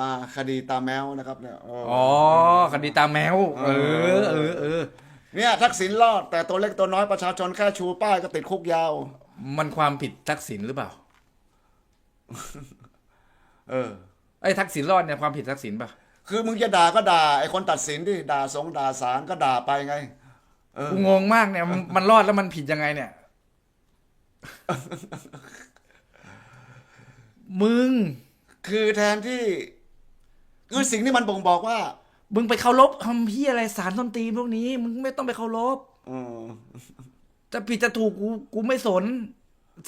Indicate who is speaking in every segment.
Speaker 1: มาคดีตาแมวนะครับเนี่ยเอออ
Speaker 2: อ๋อคดีตามแมว เออเออเออ
Speaker 1: เนี่ยทักษิณรอด แต่ตัวเล็กตัวน้อยประชาชนแค่ชูป้ายก็ติดคุกยาว
Speaker 2: มันความผิดทักษิณหรือเปล่า
Speaker 1: เออ
Speaker 2: ไอ้ทักษิณรอดเนี่ยความผิดทักษิณป่ะ
Speaker 1: คือมึงจะด่าก็ด่าไอ้คนตัดสินดิด่าสงด่าศาลก็ด่าไปไง เออ
Speaker 2: กูงงมากเนี่ยมันมันรอดแล้วมันผิดยังไงเนี่ย มึง
Speaker 1: คือแทนที่ คือสิ่งที่มันบ่งบอกว่า
Speaker 2: มึงไปเคารพคำพี่อะไรสารต้นตีนพวกนี้ มึงไม่ต้องไปเคารพ
Speaker 1: เออ
Speaker 2: จะผิดจะถูกกูกูไม่สน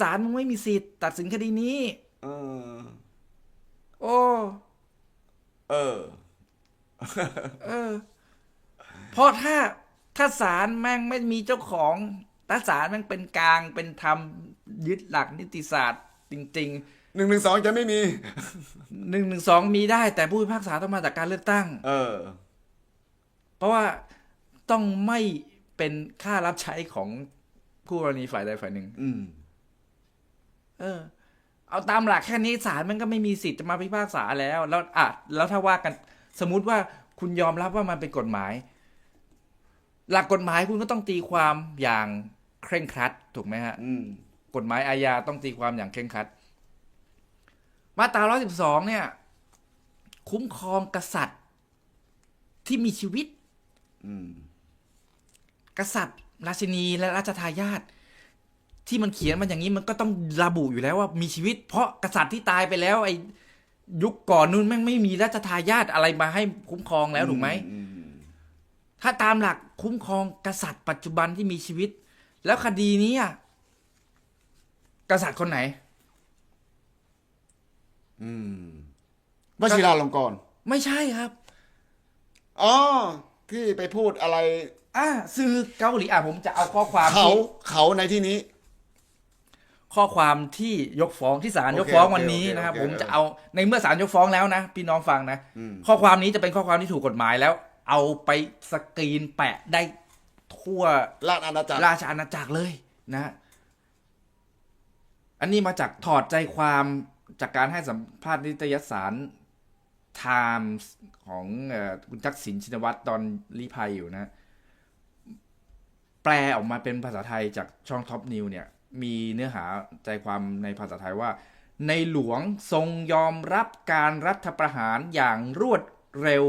Speaker 2: ศาลมึงไม่มีสิทธิ์ตัดสินคดีนี้
Speaker 1: เออ
Speaker 2: โอ้
Speaker 1: เออ
Speaker 2: เออ เพราะถ้าถ้าศาลแม่งไม่มีเจ้าของถ้าศาลแม่งเป็นกลางเป็นธรรมยึดหลักนิติศาสตร์จริง
Speaker 1: หนึ่งหนึ่งสองจะไม่มี
Speaker 2: ๆหนึ่งหนึ่งสองมีได้แต่ผู้พิพากษาต้องมาจากการเลือกตั้ง
Speaker 1: เออ
Speaker 2: เพราะว่าต้องไม่เป็นค่ารับใช้ของผู้กรณีฝ่ายใดฝ่ายหนึ่ง
Speaker 1: อืม
Speaker 2: เออ เอาตามหลักแค่นี้ศาลมันก็ไม่มีสิทธิ์จะมาพิพากษาแล้ว แล้วอะแล้วถ้าว่ากันสมมุติว่าคุณยอมรับว่ามันเป็นกฎหมาย หลักกฎหมายคุณก็ต้องตีความอย่างเคร่งครัด ถูกไหมฮะ
Speaker 1: อืม
Speaker 2: กฎหมายอาญาต้องตีความอย่างเคร่งครัด มาตรา 112 เนี่ย คุ้มครองกษัตริย์ที่มีชีวิตกษัตริย์ ราชินีและราชทายาทที่มันเขียนมันอย่างนี้มันก็ต้องระบุอยู่แล้วว่ามีชีวิต เพราะกษัตริย์ที่ตายไปแล้ว ไอ้ยุคก่อนนู้นแม่งไม่มีราชทายาทอะไรมาให้คุ้มครองแล้วถูกไหมถ้าตามหลักคุ้มครองกษัตริย์ปัจจุบันที่มีชีวิต แล้วคดีนี้กษัตริย์คนไหน
Speaker 1: อืมวชิราลงกรณ์
Speaker 2: ไม่ใช่ครับ
Speaker 1: อ๋อที่ไปพูดอะไร
Speaker 2: อ่าสื่อเกาหลีอะผมจะเอาข้อความ
Speaker 1: เขา
Speaker 2: ที่
Speaker 1: เขาในที่นี้
Speaker 2: ข้อความที่ยกฟ้องที่ศาล
Speaker 1: โอเค
Speaker 2: ยกฟ้อง
Speaker 1: โอเค
Speaker 2: วันนี้
Speaker 1: โอเค
Speaker 2: นะครับ
Speaker 1: โอเค
Speaker 2: ผมจะเอาในเมื่อศาลยกฟ้องแล้วนะพี่น้องฟังนะ
Speaker 1: อืม
Speaker 2: ข้อความนี้จะเป็นข้อความที่ถูกกฎหมายแล้ว เอาไปสกรีนแปะได้ทั่ว
Speaker 1: ราชอาณาจักร
Speaker 2: ราชอาณาจักรเลยนะ อันนี้มาจากถอดใจความ จากการให้สัมภาษณ์นิตยสาร Times ของคุณทักษิณชินวัตรตอนรีภัยอยู่นะ แปลออกมาเป็นภาษาไทยจากช่องท็อปนิวเนี่ย มีเนื้อหาใจความในภาษาไทยว่า ในหลวงทรงยอมรับการรัฐประหารอย่างรวดเร็ว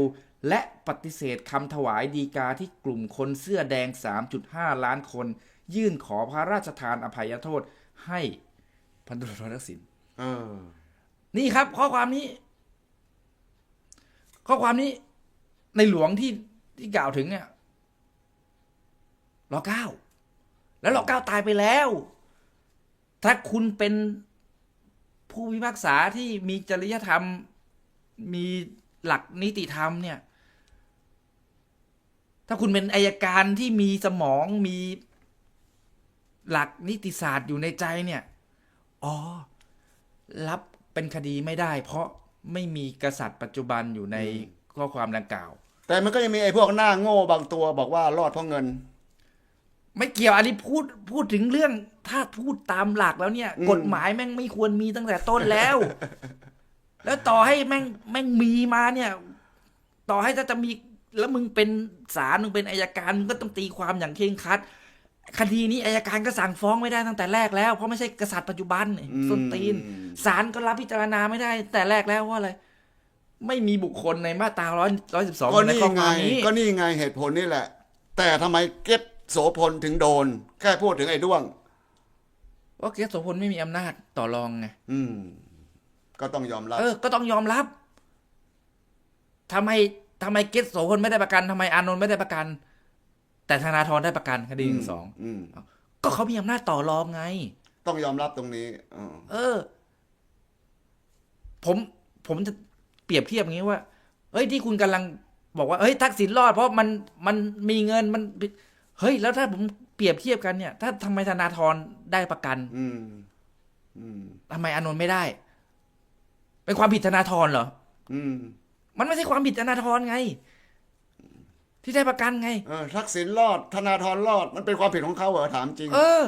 Speaker 2: และปฏิเสธคำถวายดีกาที่กลุ่มคนเสื้อแดง 3.5 ล้านคน ยื่นขอพระราชทานอภัยโทษให้พันตำรวจทักษิณ นี่ครับ ข้อความนี้ ข้อความนี้ ในหลวงที่ที่กล่าวถึงเนี่ยรอเก้าแล้วรอเก้าตายไปแล้ว ถ้าคุณเป็นผู้พิพากษาที่มีจริยธรรม มีหลักนิติธรรมเนี่ย ถ้าคุณเป็นอายการที่มีสมองมีหลักนิติศาสตร์อยู่ในใจเนี่ย อ๋อ รับ เป็นคดีไม่ได้ เพราะไม่มีกษัตริย์ปัจจุบันอยู่ในข้อความดังกล่าว
Speaker 1: แต่มันก็ยังมีไอ้พวกหน้าโง่บางตัวบอกว่ารอดเพราะเงิน
Speaker 2: ไม่เกี่ยวอันนี้พูดพูดถึงเรื่องถ้าพูดตามหลักแล้วเนี่ย
Speaker 1: อืม
Speaker 2: กฎหมายแม่งไม่ควรมีตั้งแต่ต้นแล้ว แล้วต่อให้แม่งแม่งมีมาเนี่ย ต่อให้ถ้าจะมีแล้วมึงเป็นศาลมึงเป็นอายการมึงก็ต้องตีความอย่างเคร่งครัด คดีนี้อายการก็สั่งฟ้องไม่ได้ตั้งแต่แรกแล้ว เพราะไม่ใช่กษัตริย์ปัจจุบันนี่
Speaker 1: อืม
Speaker 2: ส้นตีนศาลก็รับพิจารณาไม่ได้ตั้งแต่แรกแล้วว่าอะไรไม่มีบุคคลในมาตราร้อยร้อยสิบสอง
Speaker 1: ก็
Speaker 2: ใน
Speaker 1: นี่
Speaker 2: ข้อค
Speaker 1: ไง
Speaker 2: วามนี้
Speaker 1: ก็นี่ไงเหตุผลนี่แหละ แต่ทำไมเก็ตโสพลถึงโดน แค่พูดถึงไอ้ด้วง
Speaker 2: ว่าเกศโสพลไม่มีอำนาจต่อรองไง
Speaker 1: อืม ก็ต้องยอมรับ
Speaker 2: เออ ก็ต้องยอมรับทำไมทำไมเกศโสพลไม่ได้ประกันทำไมอานนท์ไม่ได้ประกัน แต่ธนาธรได้ประกันคดีหนึ่งสอง
Speaker 1: อืม
Speaker 2: ก็เขามีอำนาจต่อรองไง
Speaker 1: ต้องยอมรับตรงนี้อ๋อ
Speaker 2: เออ ผมผมจะเปรียบเทียบอย่างนี้ว่าเฮ้ยที่คุณกำลังบอกว่าเฮ้ยทักษิณรอดเพราะมันมันมีเงินมันเฮ้ยแล้วถ้าผมเปรียบเทียบกันเนี่ย ถ้าทำไมธนาธรได้ประกัน
Speaker 1: อืมอืม
Speaker 2: ทำไมอานนท์ไม่ได้ เป็นความผิดธนาธรเหรอ
Speaker 1: อืม
Speaker 2: มันไม่ใช่ความผิดธนาธรไง ที่ได้ประกันไง
Speaker 1: เออทักษิณรอด ธนาธรรอด มันเป็นความผิดของเขาเหรอถามจริง
Speaker 2: เออ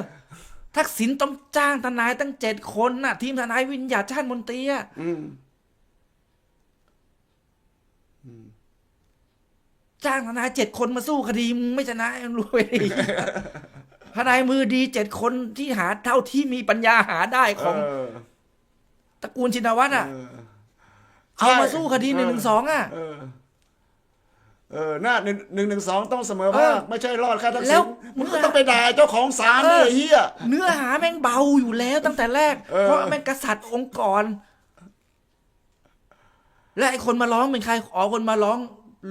Speaker 2: ทักษิณต้องจ้างทนายตั้งเจ็ดคนน่ะ ทีมทนายวิญญาชาติมนตรีอะ
Speaker 1: อืม
Speaker 2: จ้างทนายเจ็ดคนมาสู้คดีมึงไม่ชนะมึงรวยดิทนายมือดีเจ็ดคนที่หาเท่าที่มีปัญญาหาได้ของ
Speaker 1: เออ
Speaker 2: ตระกูลชินวัตรอะ
Speaker 1: เออ
Speaker 2: เอามาสู้คดีหนึ่งหนึ่งสองอะ
Speaker 1: เออ เออหน้าหนึ่งหนึ่งหนึ่งสองต้องเสมอ
Speaker 2: เอ
Speaker 1: ภา
Speaker 2: อ
Speaker 1: คไม่ใช่รอดแค่ทัก
Speaker 2: แล้
Speaker 1: ษิ
Speaker 2: ว
Speaker 1: ณมึงก็ต้องไปด่าเจ้าของศาล
Speaker 2: เอ
Speaker 1: นี่
Speaker 2: อ
Speaker 1: ไอ้เฮีย
Speaker 2: เนื้อหาแม่งเบาอยู่แล้วตั้งแต่แรก
Speaker 1: เออ
Speaker 2: เพราะแม่งกษัตริย์องค์กร และไอ้คนมาร้องเป็นใครอ๋อคนมาร้อง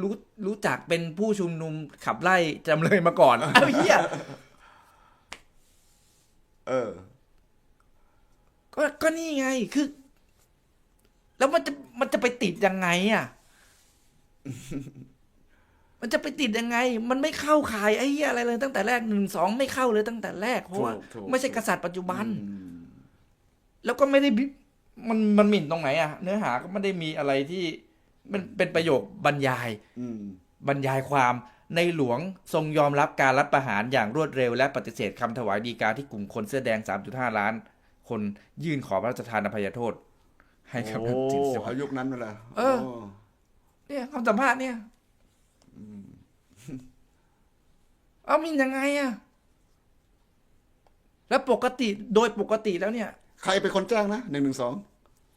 Speaker 2: รู้รู้จักเป็นผู้ชุมนุมขับไล่จำเลยมาก่อนเอาเหี้ย
Speaker 1: เออ
Speaker 2: ก็ก็นี่ไงคือ แล้วมันจะมันจะไปติดยังไงอะ มันจะไปติดยังไง มันไม่เข้าข่ายไอ้เหี้ยอะไรเลยตั้งแต่แรกหนึ่งสองไม่เข้าเลยตั้งแต่แรกเพราะว่า
Speaker 1: ถูกถูก
Speaker 2: ไม่ใช่กษัตริย์ปัจจุบัน
Speaker 1: อืม
Speaker 2: แล้วก็ไม่ได้บิมันมันหมิ่นตรงไหนอะเนื้อหาก็ไม่ได้มีอะไรที่มันเป็นประโยคบรรยาย
Speaker 1: อืม
Speaker 2: บรรยายความในหลวงทรงยอมรับการรัฐประหารอย่างรวดเร็ว และปฏิเสธคำถวายดีกาที่กลุ่มคนเสื้อแดง 3.5 ล้าน คนยื่นขอพระราชทานอภัยโทษ ให้กับ
Speaker 1: โอ้
Speaker 2: ทักษิณชินวัตร
Speaker 1: เอายุคนั้นนั่นแหละ
Speaker 2: เออ
Speaker 1: โเนี่
Speaker 2: ยคำสัมภาษณ์เนี่ย เอามินยังไงอะแล้วปกติโดยปกติแล้วเนี่ย
Speaker 1: ใครเป็นคนแจ้งนะหนึ่งหนึ่งสอง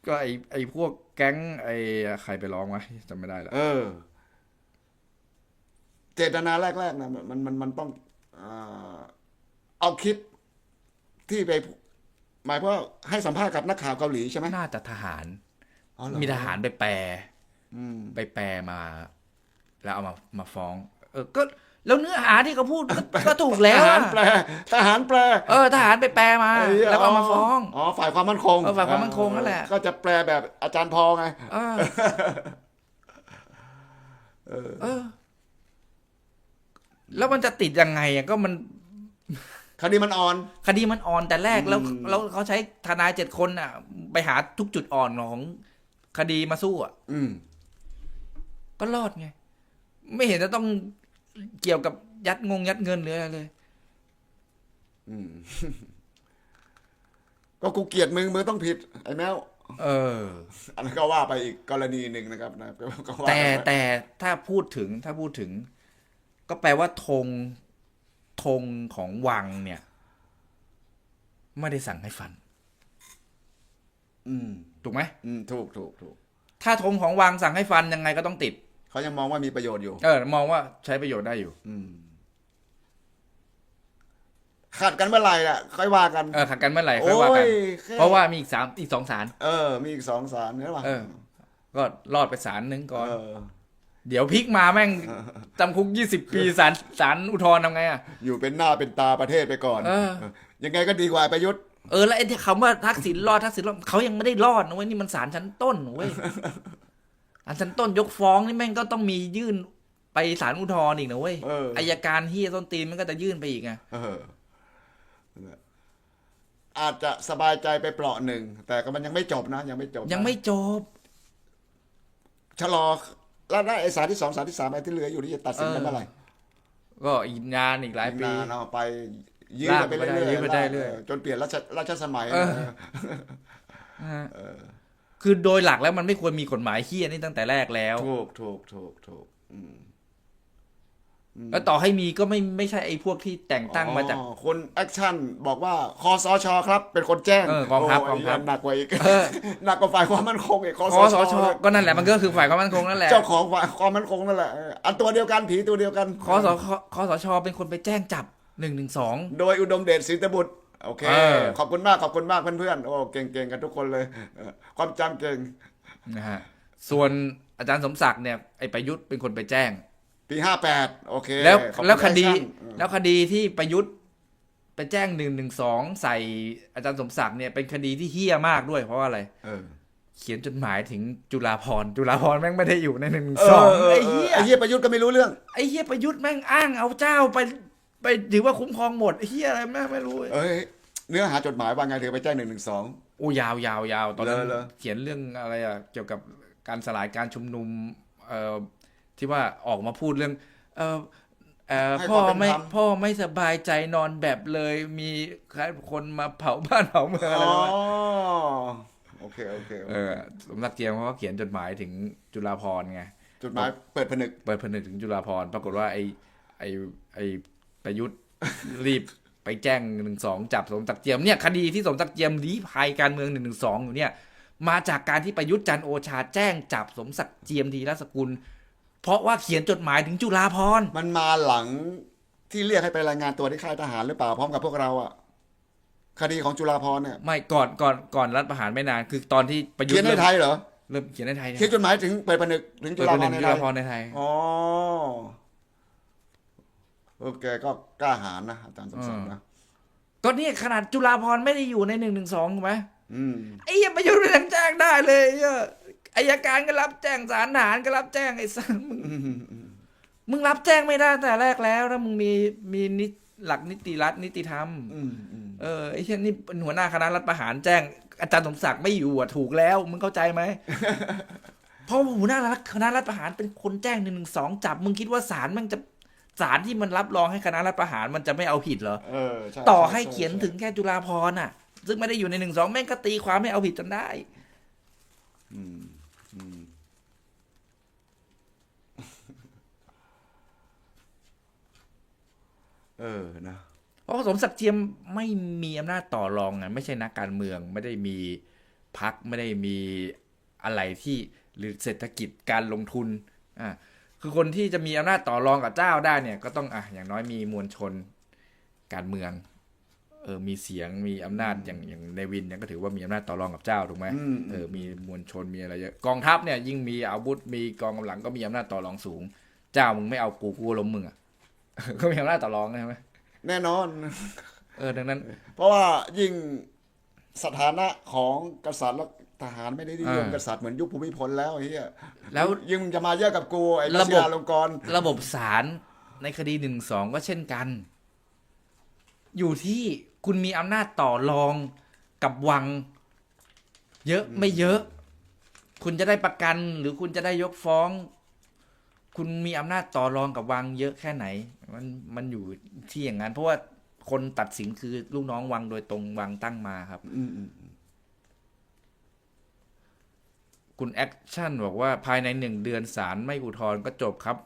Speaker 2: ก็ไอไอพวกแก๊ง ไอใครไปร้องวะจำไม่ได้แล้ว
Speaker 1: เออ เจตนาแรกๆนะมันมันมันต้องอ่าเอาคลิปที่ไปหมายว่าให้สัมภาษณ์กับนักข่าวเกาหลีใช่ไหม
Speaker 2: น่าจะทหาร
Speaker 1: อ๋อเหรอ
Speaker 2: มีทหารไปแปล
Speaker 1: อืม
Speaker 2: ไปแปลมา แล้วเอามามาฟ้อง เออก็แล้วเนื้อหาที่เขาพูดก็ก็ถูกแล้
Speaker 1: ท
Speaker 2: ว
Speaker 1: หาร
Speaker 2: อะ
Speaker 1: แปลทหารแปล
Speaker 2: เออทหารไปแปลมา
Speaker 1: ไอ้เหี้ย
Speaker 2: แล้วก็เอามาฟ้อง
Speaker 1: อ๋อ ฝ่ายความมั่นคง
Speaker 2: เออฝ่ายความมั่นคงนั่นแหละ
Speaker 1: ก็จะแปลแบบอาจารย์พอไง
Speaker 2: เออ เออ แล้วมันจะติดยังไงอะก็มัน
Speaker 1: คดีมันอ่อน
Speaker 2: คดีมันอ่อนแต่แรกแล้ว
Speaker 1: อืม
Speaker 2: แล้วเขาใช้ทนายเจ็ดคนอะ ไปหาทุกจุดอ่อนของคดีมาสู้อะ
Speaker 1: อืม
Speaker 2: ก็รอดไง ไม่เห็นจะต้องเกี่ยวกับยัดงงยัดเงินหรืออะไรเลย
Speaker 1: อืม ก็กูเกลียดมึงมึงต้องผิด ไอ้แมว
Speaker 2: เออ
Speaker 1: อันนั้นก็ว่าไปอีกกรณีหนึ่งนะครับนะก็ว่า
Speaker 2: แต่
Speaker 1: ไป
Speaker 2: แต่ถ้าพูดถึงถ้าพูดถึง ก็แปลว่าธงธงของวังเนี่ย ไม่ได้สั่งให้ฟัน
Speaker 1: อืม
Speaker 2: ถูกไหม
Speaker 1: อืมถูกถูกถูก
Speaker 2: ถ้าธงของวังสั่งให้ฟันยังไงก็ต้องติด
Speaker 1: เขายังมองว่ามีประโยชน์อยู่
Speaker 2: เออ มองว่าใช้ประโยชน์ได้อยู่
Speaker 1: อืมขัดกันเมื่อไหร่อะ ค่อยว่ากัน
Speaker 2: เออขัดกันเมื่อไหร่ค่
Speaker 1: โอ้
Speaker 2: อยว่ากัน
Speaker 1: ยแค่
Speaker 2: เพราะว่ามีอีกสามอีกสองศาล
Speaker 1: เออ มีอีกสองสารเนี่ยว่ะ
Speaker 2: เออ ก็รอดไปศาลหนึ่งก่อน
Speaker 1: เออ
Speaker 2: เดี๋ยวพลิกมาแม่งจำคุกยี่สิบปีศาลศาลอุทธรณ์ทำไงอะ
Speaker 1: อยู่เป็นหน้าเป็นตาประเทศไปก่อน
Speaker 2: เออ
Speaker 1: เออยังไงก็ดีกว่าประยุทธ์
Speaker 2: เออแล้วไอ้ที่คำว่าทักษิณรอดทักษิณรอดเขายังไม่ได้รอดนะเว้ยนี่มันศาลชั้นต้นนะเว้ย ศาลชั้นต้นยกฟ้องนี่แม่งก็ต้องมียื่นไปศาลอุทธรณ์อีกนะเว้ย
Speaker 1: เออ
Speaker 2: อายการที่ต้นตีนมันก็จะยื่นไปอีกไง
Speaker 1: เอออาจจะสบายใจไปเปราะหนึ่ง แต่ก็มันยังไม่จบนะ ยังไม่จบนะ
Speaker 2: ยังไม่จบ
Speaker 1: ชะลอแล้วได้ไอ้สารที่สองสารที่สามไอ้ที่เหลืออยู่นี่จะตัดสินกันเมื่อไหร่
Speaker 2: ก็อีกนานอีกหลายปี
Speaker 1: นานเอาไปยื้อกันไปเรื่อย
Speaker 2: ยื้อไปได้เรื่อย
Speaker 1: จนเปลี่ยนราชราชสมัย
Speaker 2: เออ นะฮะ คือโดยหลักแล้วมันไม่ควรมีกฎหมายเฮี้ยนี่ตั้งแต่แรกแล้ว
Speaker 1: ถูกถูกถูกถูกอืม
Speaker 2: แล้วต่อให้มีก็ไม่ไม่ใช่ไอ้พวกที่แต่งตั้งมาจาก
Speaker 1: อ๋อคนแอคชั่นบอกว่าคอสชครับ เป็นคนแจ้ง
Speaker 2: เออกองทัพ
Speaker 1: โก
Speaker 2: องทัพ
Speaker 1: หนักกว่าอีก
Speaker 2: เออ
Speaker 1: หนักกว่าฝ่ายความมั่นคงอีกคอ
Speaker 2: คอสช
Speaker 1: เลย
Speaker 2: ก็นั่นแหละมันก็คือฝ่ายความมั่นคงนั่นแหละ
Speaker 1: เจ้าของฝ่ายความมั่นคงนั่นแหละเอออันตัวเดียวกันผีตัวเดียวกัน
Speaker 2: คอสชคอสชเป็นคนไปแจ้งจับหนึ่งหนึ่งสอง
Speaker 1: โดยอุดมเดชศรีตบุตร โอเค
Speaker 2: เออ
Speaker 1: ขอบคุณมากขอบคุณมากเพื่อนๆโอ้เก่งๆกันทุกคนเลยเออความจำเก่ง
Speaker 2: นะฮะส่วนอาจารย์สมศักดิ์เนี่ยไอ้ประยุทธ์เป็นคนไปแจ้ง
Speaker 1: ปีห้าแปดโอเค
Speaker 2: แล้ว
Speaker 1: ขอบณ
Speaker 2: แล้วคดี
Speaker 1: แอชั่นเออ
Speaker 2: แล้วคดีที่ประยุทธ์ไปแจ้งหนึ่งหนึ่งสองใส่อาจารย์สมศักดิ์เนี่ยเป็นคดีที่เฮี้ยมากด้วยเพราะว่าอะไร
Speaker 1: เออ
Speaker 2: เขียนจดหมายถึงจุฬาภรณ์จุฬาภรณ์แม่งไม่ได้อยู่ในหนึ่ง
Speaker 1: เอ
Speaker 2: สอง
Speaker 1: อเออ
Speaker 2: ไอ้
Speaker 1: เออ
Speaker 2: เหี้ย
Speaker 1: ไอ้เหี้ยประยุทธ์ก็ไม่รู้เรื่อง
Speaker 2: ไอ้เหี้ยประยุทธ์แม่งอ้างเอาเจ้าไป ไปถือว่าคุ้มครองหมดไอ้เหี้ยอะไรแม่งไม่รู้
Speaker 1: เอ้ยเนื้อหาจดหมายว่าไงถึงไปแจ้งหนึ่งหนึ่งสอง
Speaker 2: โอ้ยาวยาวยาวตอนนั้น
Speaker 1: เหรอเหรอ
Speaker 2: เขียนเรื่องอะไรอะเกี่ยวกับการสลายการชุมนุมเอ่อที่ว่าออกมาพูดเรื่อง เออเอ่อพ่อไม่พ่อไม่สบายใจนอนแบบเลย มีใครคนมาเผาบ้านเผาเมืองอะไร
Speaker 1: อ๋อ
Speaker 2: ประมาณ
Speaker 1: โอเคโอเคโอเค
Speaker 2: เออสมศักดิ์เจียมเขาก็เขียนจดหมายถึงจุฬาภรณ์ไง
Speaker 1: จดหมายเปิดผนึก
Speaker 2: เปิดผนึกถึงจุฬาภรณ์ปรากฏว่าไอ้ไอ้ไอ้ ประยุทธ์รีบไปแจ้งหนึ่งสองจับสมศักดิ์เจียมเนี่ยคดีที่สมศักดิ์เจียมลี้ภัยการเมืองหนึ่งหนึ่งสองอยู่เนี่ยมาจากการที่ประยุทธ์จันทร์โอชาแจ้งจับสมศักดิ์เจียมทีรสกุล เพราะว่าเขียนจดหมายถึงจุฬาภรณ์
Speaker 1: มันมาหลังที่เรียกให้ไปรายงานตัวที่ค่ายทหารหรือเปล่าพร้อมกับพวกเราอะคดีของจุฬาภรณ์เนี่ย
Speaker 2: ไม่ก่อนก่อนก่อนรัฐประหารไม่นานคือตอนที่ประยุท
Speaker 1: เขียน
Speaker 2: ธ์
Speaker 1: ใน
Speaker 2: เริ่ม
Speaker 1: ไทยเหรอ
Speaker 2: เริ่มเขียนในไทยเนี่ย
Speaker 1: เขียนจดหมายถึงเปิดผนึกถึงจุ
Speaker 2: เปิด
Speaker 1: ฬา
Speaker 2: ผ
Speaker 1: ภ
Speaker 2: นึ
Speaker 1: ร
Speaker 2: ก
Speaker 1: ณ์ใน
Speaker 2: จุ
Speaker 1: ไท
Speaker 2: ฬายภรณ์ในไทย
Speaker 1: อ๋อ โอเคก็กล้าหาญนะอาจารย์สมศักดิ์นะ
Speaker 2: ก็เนี่ยขนาดจุฬาภรณ์ไม่ได้อยู่ในหนึ่งหนึ่งสองถูกไหม
Speaker 1: อืม
Speaker 2: ไอ้เหี้ยังประยุทธ์มันยังแจ้งได้เลยไอ้เหี้ยอายการก็รับแจ้งศาลทหารก็รับแจ้งไอ้สัสมึง
Speaker 1: อืมอืม
Speaker 2: มึงรับแจ้งไม่ได้แต่แรกแล้วถ้ามึงมีมีนิตหลักนิติรัฐนิติธรรม
Speaker 1: อืมอืม
Speaker 2: เออไอ้เช่นนี่เป็นหัวหน้าคณะรัฐประหารแจ้ง อาจารย์สมศักดิ์ไม่อยู่อะถูกแล้วมึงเข้าใจไหมเพราะว่าหัวหน้าคณะรัฐประหารเป็นคนแจ้งหนึ่งหนึ่งสองจับ มึงคิดว่าศาลมันจะ ศาลที่มันรับรองให้คณะรัฐประหารมันจะไม่เอาผิดเหรอ
Speaker 1: เออช่
Speaker 2: ต่อให้
Speaker 1: ช่
Speaker 2: เขียน
Speaker 1: ช่
Speaker 2: ถึงแค่จุฬาภรณ์อะ ซึ่งไม่ได้อยู่ในหนึ่งสองแม่งก็ตีความไม่เอาผิดจนได้
Speaker 1: อืมอืมเออนะ
Speaker 2: เพราะว่าสมศักดิ์เจียมไม่มีอำนาจต่อรองไงไม่ใช่นักการเมืองไม่ได้มีพักไม่ได้มีอะไรที่หรือเศรษฐกิจการลงทุนอ่า คือคนที่จะมีอำนาจต่อรองกับเจ้าได้เนี่ย ก็ต้องอะอย่างน้อยมีมวลชนการเมือง เออมีเสียงมีอำนาจอย่างอย่างในวินเนี่ยก็ถือว่ามีอำนาจต่อรองกับเจ้าถูกไหม
Speaker 1: อืม
Speaker 2: เออมีมวลชนมีอะไรเยอะกองทัพเนี่ยยิ่งมีอาวุธมีกองกำลังก็มีอำนาจต่อรองสูง เจ้ามึงไม่เอากูกูก็ล้มมึงอะก็มีอำนาจต่อรองใช่ไหม
Speaker 1: แน่นอน
Speaker 2: เออดังนั้น
Speaker 1: เพราะว่ายิ่งสถานะของกษัตริย์และ ทหารไม่ได้นิยม
Speaker 2: อ่าก
Speaker 1: ษัตริย์เหมือนยุคภูมิพลแล้วไอ้เหี้ย
Speaker 2: แล้ว
Speaker 1: ยิ่งจะมาเยอะกับกูไอ้
Speaker 2: ระ
Speaker 1: รั
Speaker 2: บบ
Speaker 1: ชยาลงกรณ์
Speaker 2: ระบบศาลในคดีหนึ่งสองก็เช่นกัน อยู่ที่คุณมีอำนาจต่อรองกับวัง เยอะไม่เยอะ คุณจะได้ประกันหรือคุณจะได้ยกฟ้อง คุณมีอำนาจต่อรองกับวังเยอะแค่ไหน มันมันอยู่ที่อย่างนั้น เพราะว่าคนตัดสินคือลูกน้องวังโดยตรงวังตั้งมาครับ
Speaker 1: อืมอืม
Speaker 2: คุณแอคชั่นบอกว่าภายในหนึ่งเดือนศาลไม่อุทธรณ์ก็จบครับ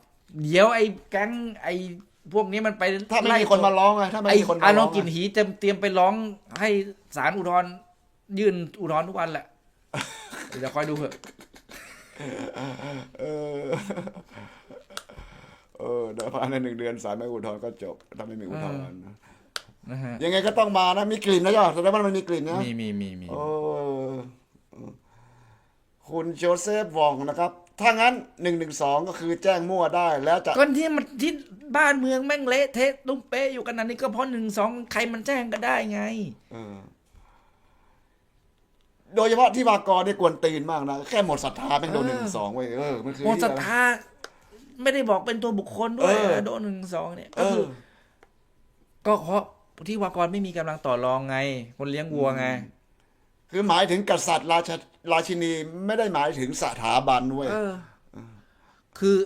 Speaker 2: เดี๋ยวไอ้แก๊งไอ้พวกนี้มันไป
Speaker 1: ถ้าไม่มีคนมาร้องไงถ้าไม่
Speaker 2: ไอ้
Speaker 1: มีคน
Speaker 2: อา
Speaker 1: มา
Speaker 2: โน
Speaker 1: ร้อง
Speaker 2: กินหีจะเตรียมไปร้องให้ศาลอุทธรณ์ยื่นอุทธรณ์ทุกวันแหละเดี๋ยวคอยดูเถอะ
Speaker 1: เออเออเดี๋ยวภายในหนึ่งเดือนสารไม่อุทธรณ์ก็จบ ถ้าไม่มีอุทธรณ์นะ
Speaker 2: นะฮะ
Speaker 1: ยังไงก็ต้องมานะมีกลิ่นนะย่อแสดงว่ามันมีกลิ่นนะ
Speaker 2: มีมีมีมี
Speaker 1: เออ คุณโจเซฟวองนะครับ ถ้างั้นหนึ่งหนึ่งสองก็คือแจ้งมั่วได้แล้วจะ
Speaker 2: ก็ที่มันที่บ้านเมืองแม่งเละเทะตุ้มเป๊ะอยู่กันนั้นนี่ก็เพราะหนึ่งสองใครมันแจ้งก็ได้ไง
Speaker 1: เออโดยเฉพาะที่วากรเนี่ยกวนตีนมากนะ แค่หมดศรัทธาเป็นโดนหนึ่งสองไว้ยเออมันคือ
Speaker 2: หมดศรัทธาไม่ได้บอกเป็นตัวบุคคลด้วย
Speaker 1: เออ
Speaker 2: โดนหนึ่งสองเนี่ย
Speaker 1: เอ
Speaker 2: ก็คือ
Speaker 1: อ
Speaker 2: ก็เพราะที่วากรไม่มีกำลังต่อรองไง คนเลี้ยงวัวไง
Speaker 1: คือหมายถึงกษัตริย์ราช ราชินีไม่ได้หมายถึงสถาบันเว้ย
Speaker 2: เออคือ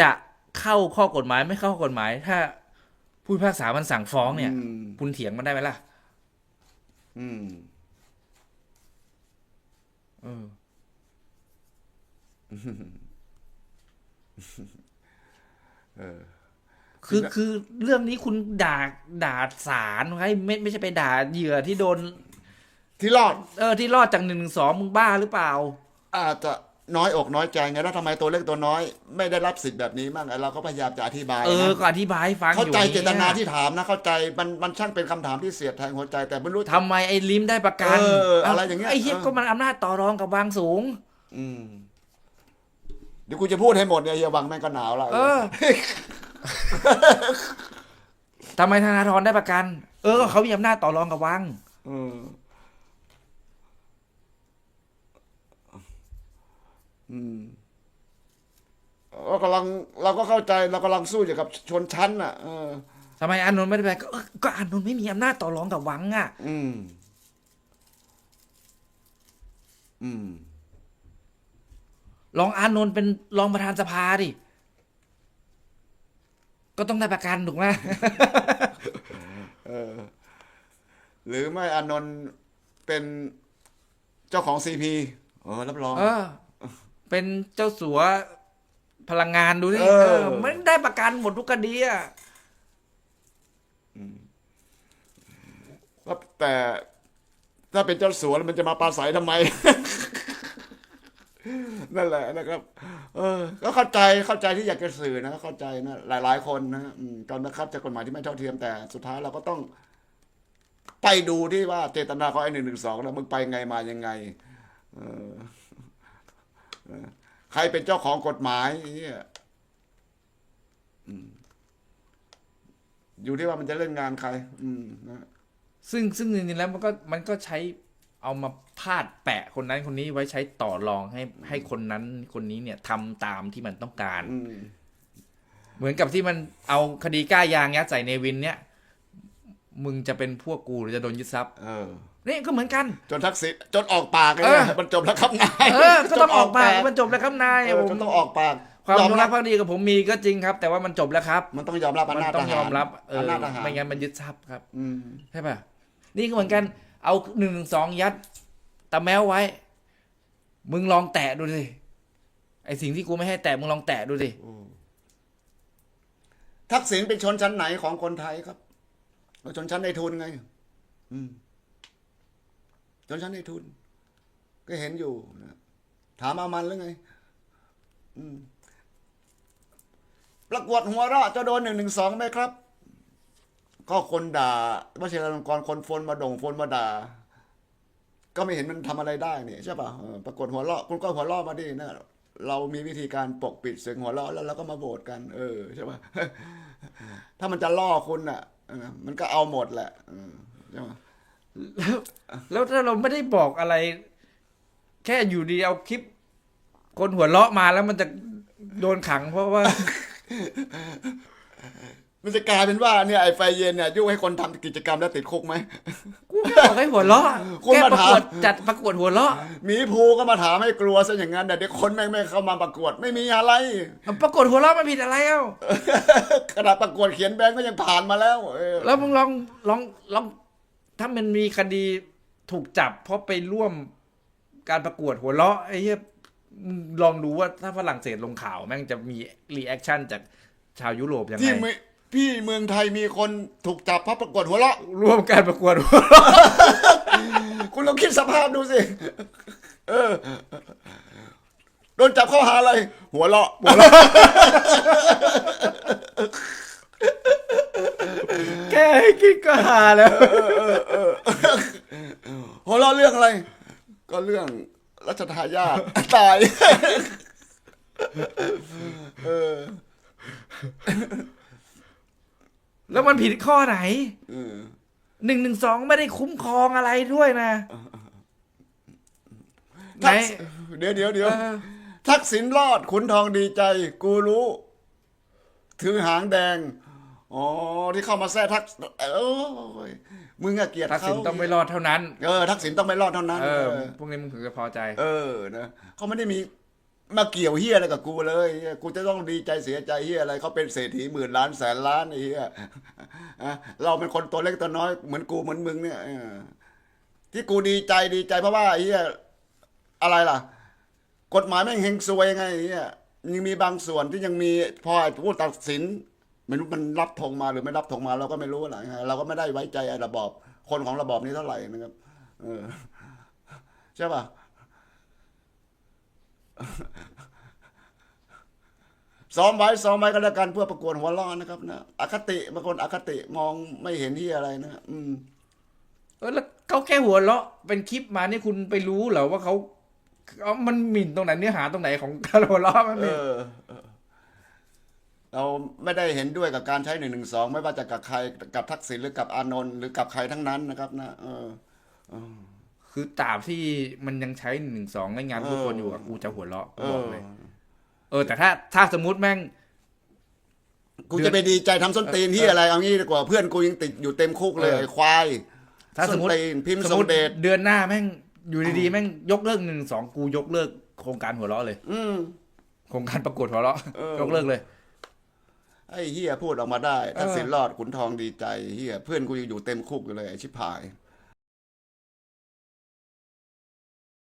Speaker 2: จะเข้าข้อกฎหมายไม่เข้าข้อกฎหมาย ถ้าผู้พิพากษามันสั่งฟ้องเนี่ย
Speaker 1: อืม
Speaker 2: คุณเถียงมันได้ไหมล่ะ
Speaker 1: อืม
Speaker 2: เออ
Speaker 1: เออ
Speaker 2: คือคือเรื่องนี้คุณด่าด่าศาลไว้ไม่ไม่ใช่ไปด่าเหยื่อที่โดน
Speaker 1: ที่รอด
Speaker 2: เออที่รอดจากหนึ่งสองมึงบ้าหรือเปล่า
Speaker 1: อาจจะน้อยอกน้อยใจไงแล้วทำไมตัวเล็กตัวน้อย ไม่ได้รับสิทธิ์แบบนี้มั่งไอ้เราก็พยายามจะอธิบาย
Speaker 2: เออ
Speaker 1: นะ
Speaker 2: ก็อธิบายให้ฟังอ
Speaker 1: เข้า
Speaker 2: ยู่
Speaker 1: ใจ
Speaker 2: นี่ย
Speaker 1: เจตนาที่ถามนะ เข้าใจมันมันช่างเป็นคำถามที่เสียดแทงหัวใจแต่ไม่รู้
Speaker 2: ทำไมไอ้ลิมได้ประกัน
Speaker 1: เอออะไรอย่างเงี้ย
Speaker 2: ไอ้เฮีย
Speaker 1: เออ
Speaker 2: ก็มันอำนาจต่อรองกับวางสูง
Speaker 1: อืมเดี๋ยวกูจะพูดให้หมดเนี่ยเฮียวังแม่งก็หนาวแล้ว
Speaker 2: เออ ทำไมธนาธรได้ประกัน เออก็เขามีอำนาจต่อรองกับวัง
Speaker 1: เออ อืมเรากำลังเราก็เข้าใจเรากำลังสู้อยู่กับชนชั้นอะเออ
Speaker 2: ทำไมอานนท์ไม่ได้ไปก็เออก็อานนท์ไม่มีอำนาจต่อรองกับวังอะ
Speaker 1: อืม อืม
Speaker 2: รองอานนท์เป็นรองประธานสภาดิ ก็ต้องได้ประกันถูกไหม
Speaker 1: เออ หรือไม่อานนท์เป็นเจ้าของซีพีเออรับรอง
Speaker 2: เออ เป็นเจ้าสัวพลังงานดูสิ
Speaker 1: เออ
Speaker 2: เออมันได้ประกันหมดทุกคดีอะ
Speaker 1: ก็แต่ถ้าเป็นเจ้าสัวแล้วมันจะมาปราศัยทำไม นั่นแหละนะครับ เออ ก็เข้าใจเข้าใจที่อยากจะสื่อนะเข้าใจนะหลาย ๆ คนนะอืมการบังคับจากกฎหมายที่ไม่เท่าเทียมแต่สุดท้ายเราก็ต้อง ไปดูที่ว่าเจตนาของไอ้หนึ่งหนึ่งสองนะมึงไปไงมายังไง เออเออ ใครเป็นเจ้าของกฎหมายไอ้เหี้ยอืมอยู่ที่ว่ามันจะเล่นงานใคร อืมนะ
Speaker 2: ซึ่งซึ่งจริงๆแล้วมันก็มันก็ใช้เอามาพาดแปะคนนั้นคนนี้ไว้ใช้ต่อรองให้ให้คนนั้นคนนี้เนี่ยทำตามที่มันต้องการ
Speaker 1: อืม
Speaker 2: เหมือนกับที่มันเอาคดีก้ายางยัดใส่เนวินเนี่ย มึงจะเป็นพวกกูหรือจะโดนยึดทรัพย์
Speaker 1: เออ
Speaker 2: นี่ก็เหมือนกัน
Speaker 1: จนทักษิณจนออกปากเลย
Speaker 2: เออ
Speaker 1: นะมันจบแล้วครับนาย
Speaker 2: เออ ก็ต้องออกปากมันจบแล้วครับนาย
Speaker 1: เออ
Speaker 2: ผม
Speaker 1: จนต้องออกปาก
Speaker 2: ความ
Speaker 1: ยอม
Speaker 2: จง
Speaker 1: รั
Speaker 2: รับกภักดีกับผมมีก็จริงครับ แต่ว่ามันจบแล้วครับ
Speaker 1: มันต้องยอมรับ
Speaker 2: มั
Speaker 1: อำนาจ
Speaker 2: ต้
Speaker 1: ท
Speaker 2: อง
Speaker 1: หาร
Speaker 2: ยอมรับเออ
Speaker 1: อำนาจทหาร
Speaker 2: ไม่งั้นมันยึดทรัพย์ครับ
Speaker 1: อืม
Speaker 2: ใช่ป่ะนี่ก็เหมือนกันเอาหนึ่งสองยัดตะแมวไว้ มึงลองแตะดูสิไอสิ่งที่กูไม่ให้แตะมึงลองแตะดูสิ
Speaker 1: ทักษิณเป็นชนชั้นไหนของคนไทยครับเราชนชั้นในทุนไง อืม ชนชั้นในทุน ก็เห็นอยู่นะถามอามันหรือไง อืมประกวดหัวเราะจะโดนหนึ่งหนึ่งสองไหมครับ ก็คนด่าวชิรลงกรคนฟนมาด่งฟนมาด่า ก็ไม่เห็นมันทำอะไรได้เนี่ยใช่ป่ะปรากฏหัวเราะคุณก็หัวเราะมาดินะเรามีวิธีการปกปิดเสียงหัวเราะแล้วเราก็มาโหวตกัน เออใช่ป่ะถ้ามันจะล่อคุณอะมันก็เอาหมดแหละใช่ป่ะ
Speaker 2: แล้วแล้วถ้าเราไม่ได้บอกอะไร แค่อยู่ดีเอาคลิป คนหัวเราะมาแล้วมันจะโดนขังเพราะว่า
Speaker 1: มันจะกลายเป็นว่าเนี่ยไอ้ไฟเย็นเนี่ยยุ่งให้คนทำกิจกรรมแล้วติดคุกไหม
Speaker 2: กูแค่บอกให้หัวเราะ
Speaker 1: คุณ
Speaker 2: แค่
Speaker 1: มา
Speaker 2: ประ
Speaker 1: ถาม
Speaker 2: กวดจัดประกวดหัวเราะ
Speaker 1: หมีภูก็มาถามให้กลัวซะอย่างนั้นแต่เด็กคนแม่งไม่เข้ามาประกวดไม่มีอะไร
Speaker 2: ประกวดหัวเราะมันผิดอะไรเอ้า
Speaker 1: ขนาดประกวดเขียนแบงก์ก็ยังผ่านมาแล้วเออ
Speaker 2: แล้วมึงลองลองลอง ถ้ามันมีคดีถูกจับ เพราะไปร่วมการประกวดหัวเราะไอ้เหี้ยมึงลองดูว่าถ้าฝรั่งเศสลงข่าว แม่งจะมีรีแอคชั่นจากชาวยุโรปยัง
Speaker 1: ที่
Speaker 2: ไง
Speaker 1: เมืองพี่เมืองไทยมีคนถูกจับเพราะประกวดหัวเราะ
Speaker 2: ร่วมการประกวดหัวเราะ
Speaker 1: คุณลองคิดสภาพดูสิ เออ โดนจับข้อหาอะไร หัวเราะ
Speaker 2: แค่ให้คิดก็หาแล้ว
Speaker 1: หัวเราะเรื่องอะไร ก็เรื่องรัชทายาทตาย เออ
Speaker 2: แล้วมันผิดข้อไหน
Speaker 1: เออ
Speaker 2: หนึ่งหนึ่งสองไม่ได้คุ้มครองอะไรด้วยนะไหน
Speaker 1: ทักษิเดี๋ยวเดี๋ยวเดี๋ยว
Speaker 2: เออ
Speaker 1: ทักษิณรอดขุนทองดีใจ กูรู้ ถือหางแดง อ๋อที่เข้ามาแทรกทักเออมึงอะเกลียด
Speaker 2: ทัก
Speaker 1: เขา
Speaker 2: ษิณต้องไม่รอดเท่านั้น
Speaker 1: เออ ทักษิณต้องไม่รอดเท่านั้น
Speaker 2: เออ
Speaker 1: เออ
Speaker 2: พวกนี้มึงถึงจะพอใจ
Speaker 1: เออนะเขาไม่ได้มีมาเกี่ยวเฮียอะไรกับกูเลยเหี้ยกูจะต้องดีใจเสียใจเฮียอะไรเขาเป็นเศรษฐีหมื่นล้านแสนล้านไอ้เฮียอะเราเป็นคนตัวเล็กตัวน้อยเหมือนกูเหมือนมึงเนี่ยเออที่กูดีใจดีใจเพราะว่าไอ้เฮียอะไรล่ะ กฎหมายแม่งเฮงซวยไงไอ้เฮียยังมีบางส่วนที่ยังมีพอไอ้ผู้ตัดสิน ไม่รู้มันรับธงมาหรือไม่รับธงมาเราก็ไม่รู้อะไรเราก็ไม่ได้ไว้ใจไอ้ระบอบ คนของระบอบนี้เท่าไหร่นะครับ เออใช่ป่ะซ้อมไว้ซ้อมไว้ก็แล้วกันเพื่อประกวดหัวล้อนะครับนะอคติบางคนอคติมองไม่เห็นที่อะไรนะอืม
Speaker 2: เออแล้วเขาแค่หัวเราะเป็นคลิปมานี่คุณไปรู้เหรอว่าเขาเอามันหมิ่นตรงไหนเนื้อหาตรงไหนของการหัวเราะมัน
Speaker 1: เอ
Speaker 2: มี
Speaker 1: อเออ เราไม่ได้เห็นด้วยกับการใช้หนึ่งหนึ่งสองไม่ว่าจะกับใครกับทักษิณหรือกับอานนท์หรือกับใครทั้งนั้นนะครับ นะเออ
Speaker 2: คือตราบที่มันยังใช้หนึ่งสองในงานทุกคนอยู่อะกูจะหัวเราะกู
Speaker 1: เอ
Speaker 2: บอก
Speaker 1: อ
Speaker 2: เลย เออ แต่ถ้าถ้าสมมุติแม่ง
Speaker 1: กูจะไปดีใจทำส้นตีนที่อะไรเอางี้ดีกว่าเพื่อนกูยังติดอยู่เต็มคุกเลย
Speaker 2: เออ
Speaker 1: ไอ้ควาย
Speaker 2: ถ้าสมมติ
Speaker 1: ส้นตีนพิมพ์
Speaker 2: ส
Speaker 1: ทรง
Speaker 2: มติ
Speaker 1: เดช
Speaker 2: เดือนหน้าแม่งอยู่ดีๆแม่งยกเลิกหนึ่งสองกูยกเลิกโครงการหัวเราะเลย
Speaker 1: อืม
Speaker 2: โครงการประกวดหัวเราะ
Speaker 1: เออ
Speaker 2: ยกเลิกเลย
Speaker 1: ไอ้เฮียพูดออกมาได้ทักษิณ
Speaker 2: เออ
Speaker 1: รอดขุนทองดีใจเฮียเพื่อนกูยังอยู่เต็มคุกอยู่เลยไอ้ชิบหาย